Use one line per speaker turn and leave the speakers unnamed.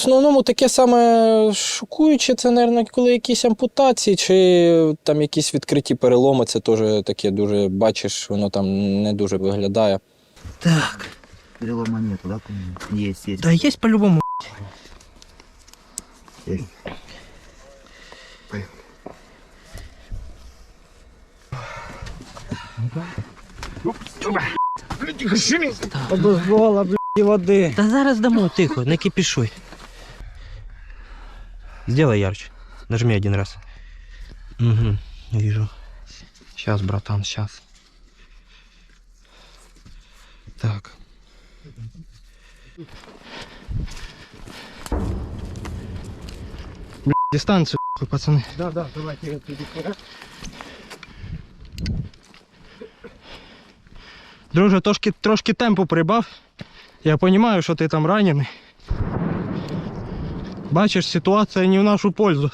В основному таке саме шокуюче, це, мабуть, коли якісь ампутації чи там якісь відкриті переломи, це теж таке дуже бачиш, воно там не дуже виглядає.
Так.
Перелома нету, да? Есть, есть.
Да есть по-любому.
есть.
Дозвола, блядь, води.
Да зараз дамо, тихо, не кипишуй. Сделай ярче. Нажми один раз. Угу, вижу. Сейчас, братан, сейчас. Так. Бля, дистанцию, пацаны.
Да, да, давайте.
Друже, трошки, трошки темпу прибав. Я розумію, що ти там ранений. Бачиш, ситуація не в нашу пользу.